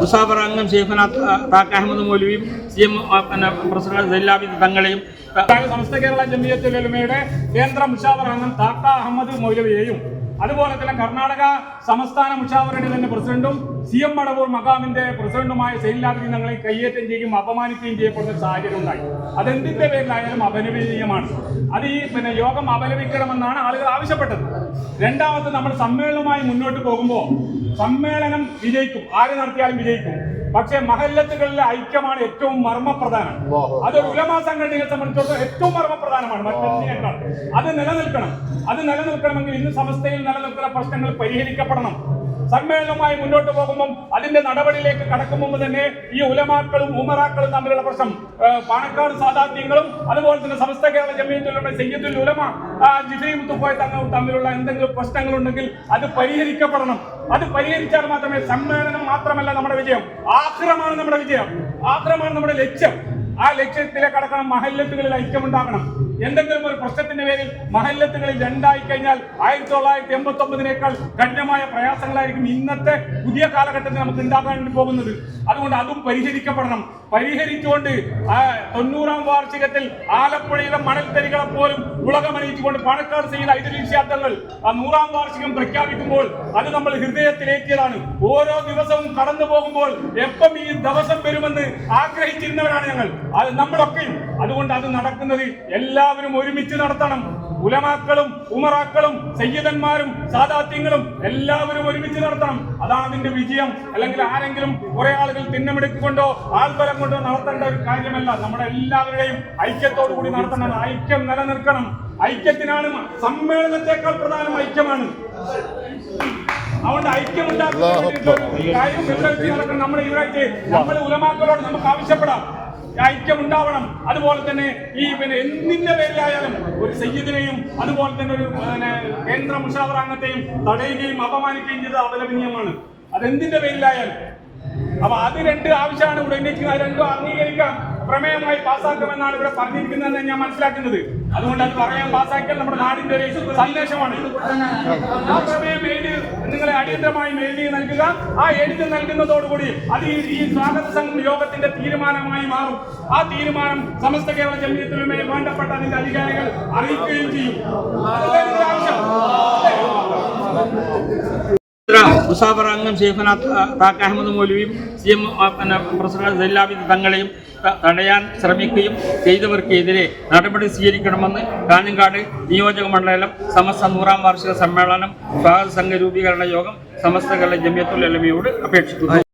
മുസാഫർ അംഗം ഷെയ്ഖുന താക്ക അഹമ്മദ് മൗലവിയും സി എം പിന്നെ പ്രസിഡന്റ് സൈലാബിദ് തങ്ങളെയും സമസ്ത കേരള ജമിയത്തുൽ ഉലമയുടെ കേന്ദ്ര മുസാഫർ അംഗം താക്ക അഹമ്മദ് മൗലവിയെയും അതുപോലെ തന്നെ കർണാടക സംസ്ഥാന മുഷാവറയുടെ തന്നെ പ്രസിഡന്റും സി എം മടവൂർ മകാമിന്റെ പ്രസിഡന്റുമായ സൈലാബിദി തങ്ങളെ കയ്യേറ്റം ചെയ്യുകയും അപമാനിക്കുകയും ചെയ്യപ്പെടുന്ന സാഹചര്യം ഉണ്ടായി. അതെന്തിന്റെ പേരിലായാലും അപലപനീയമാണ്. അത് ഈ പിന്നെ യോഗം അപലപിക്കണമെന്നാണ് ആളുകൾ ആവശ്യപ്പെട്ടത്. രണ്ടാമത് നമ്മൾ സമ്മേളനവുമായി മുന്നോട്ട് പോകുമ്പോൾ സമ്മേളനം വിജയിക്കും. ആര് നടത്തിയാലും വിജയിക്കും. പക്ഷേ മഹല്ലത്തുകളിലെ ഐക്യമാണ് ഏറ്റവും മർമ്മപ്രധാനം. അത് ഉലമാ സംഘടനയെ സംബന്ധിച്ചിടത്തോളം ഏറ്റവും മർമ്മപ്രധാനമാണ്. മറ്റൊന്നിനേക്കാൾ. അത് നിലനിൽക്കണം. അത് നിലനിൽക്കണമെങ്കിൽ ഇന്ന് സമസ്തയിൽ നിലനിൽക്കുന്ന പ്രശ്നങ്ങൾ പരിഹരിക്കപ്പെടണം. സമ്മേളനവുമായി മുന്നോട്ട് പോകുമ്പോൾ അതിന്റെ നടപടിയിലേക്ക് കടക്കും മുമ്പ് തന്നെ ഈ ഉലമാക്കളും ഉമറാക്കളും തമ്മിലുള്ള പ്രശ്നം പാണക്കാട് സാധാത്യങ്ങളും അതുപോലെ തന്നെ സമസ്ത കേരള ജമീയത്തിലുള്ള സയ്യദുൽ ഉലമ ജിഫരി മുത്തുക്കോയ തങ്ങളും തമ്മിലുള്ള എന്തെങ്കിലും പ്രശ്നങ്ങളുണ്ടെങ്കിൽ അത് പരിഹരിക്കപ്പെടണം. അത് പരിഹരിച്ചാൽ മാത്രമേ സമ്മേളനം മാത്രമല്ല നമ്മുടെ വിജയം. ആക്രമാണ് നമ്മുടെ വിജയം. ആക്രമാണ് നമ്മുടെ ലക്ഷ്യം. ആ ലക്ഷ്യത്തിലേക്ക് കടക്കണം. മഹല്ലത്തുകളിൽ ഐക്യമുണ്ടാകണം. എന്തെങ്കിലും ഒരു പ്രശ്നത്തിന്റെ പേരിൽ മഹല്ലത്തുകളിൽ രണ്ടായി കഴിഞ്ഞാൽ ആയിരത്തി തൊള്ളായിരത്തി എൺപത്തി ഒമ്പതിനേക്കാൾ കഠിനമായ പ്രയാസങ്ങളായിരിക്കും ഇന്നത്തെ പുതിയ കാലഘട്ടത്തിൽ നമുക്ക് ഉണ്ടാക്കാൻ പോകുന്നത്. അതുകൊണ്ട് അതും പരിഹരിക്കപ്പെടണം. പരിഹരിച്ചുകൊണ്ട് തൊണ്ണൂറാം വാർഷികത്തിൽ ആലപ്പുഴയിലെ മണൽത്തരികളെ പോലും ഉലകമണിയിച്ചുകൊണ്ട് പാണക്കാട് ചെയ്യുന്ന ഐതിഹ്യാബ്ദങ്ങൾ ആ നൂറാം വാർഷികം പ്രഖ്യാപിക്കുമ്പോൾ അത് നമ്മൾ ഹൃദയത്തിലേറ്റിയതാണ്. ഓരോ ദിവസവും കടന്നു പോകുമ്പോൾ എപ്പം ഈ ദിവസം വരുമെന്ന് ആഗ്രഹിച്ചിരുന്നവരാണ് ഞങ്ങൾ. അത് നമ്മളൊക്കെയും. അതുകൊണ്ട് അത് നടക്കുന്നത് എല്ലാവരും ഒരുമിച്ച് നടത്തണം. ഉലമാക്കളും ഉമറാക്കളും സയ്യിദന്മാരും സാദാത്യങ്ങളും എല്ലാവരും ഒരുമിച്ച് നടത്തണം. അതാണ് അതിന്റെ വിജയം. അല്ലെങ്കിൽ ആരെങ്കിലും കുറെ ആളുകൾ തിന്നമെടുക്കൊണ്ടോ ആൾബലം കൊണ്ടോ നടത്തേണ്ട ഒരു കാര്യമല്ല. നമ്മുടെ എല്ലാവരുടെയും ഐക്യത്തോടു കൂടി നടത്തണം. ഐക്യം നിലനിൽക്കണം ഐക്യത്തിനാണ് സമ്മേളനത്തെക്കാൾ പ്രധാനം ഐക്യമാണ്. അതുകൊണ്ട് ഐക്യം കാര്യം വെച്ച് നടക്കണം. നമ്മുടെ ഇവിടെ നമ്മൾ ഉലമാക്കളോട് നമുക്ക് ആവശ്യപ്പെടാം. ഐക്യം ഉണ്ടാവണം അതുപോലെ തന്നെ ഈ പിന്നെ എന്തിന്റെ പേരിലായാലും ഒരു സയ്യിദിനെയും അതുപോലെ തന്നെ ഒരു പിന്നെ കേന്ദ്ര മുഷാവറാംഗത്തെയും തടയുകയും അപമാനിക്കുകയും ചെയ്തത് അപലപനീയമാണ് അതെന്തിന്റെ പേരിലായാലും. അപ്പൊ അത് രണ്ട് ആവശ്യമാണ്. ഇവിടെ ഉന്നയിക്കുന്നത് അത് രണ്ടും അംഗീകരിക്കാം. പ്രമേയമായി പാസ്സാക്കുമെന്നാണ് ഇവിടെ പറഞ്ഞിരിക്കുന്നതെന്ന് ഞാൻ മനസ്സിലാക്കുന്നത്. അതുകൊണ്ട് അത് പറയാൻ പാസ്സാക്കിയാൽ നമ്മുടെ നാടിന്റെ ഒരു സന്ദേശമാണ്. നിങ്ങളെ അടിയന്തരമായി എഴുതി നൽകുക. ആ എഴുതി നൽകുന്നതോടുകൂടി അത് ഈ സ്വാഗത സംഘം യോഗത്തിന്റെ തീരുമാനമായി മാറും. ആ തീരുമാനം സമസ്ത കേരള ജമീയത്തിലുമേ വേണ്ടപ്പെട്ട അതിന്റെ അധികാരികൾ അറിയിക്കുകയും ചെയ്യും. മുസാഫർ അംഗം ഷെയ്ഖുന താക്ക അഹമ്മദ് മൗലവിയും സി എം പ്രസിഡന്റ് സൈലാബിദ് തങ്ങളെയും തടയാൻ ശ്രമിക്കുകയും ചെയ്തവർക്കെതിരെ നടപടി സ്വീകരിക്കണമെന്ന് കാഞ്ഞങ്ങാട് നിയോജക മണ്ഡലം സമസ്ത നൂറാം വാർഷിക സമ്മേളനം സ്വാഗത സംഘ രൂപീകരണ യോഗം സമസ്ത കേരള ജമിയത്തുൽ അലമയോട് അപേക്ഷിക്കുന്നു.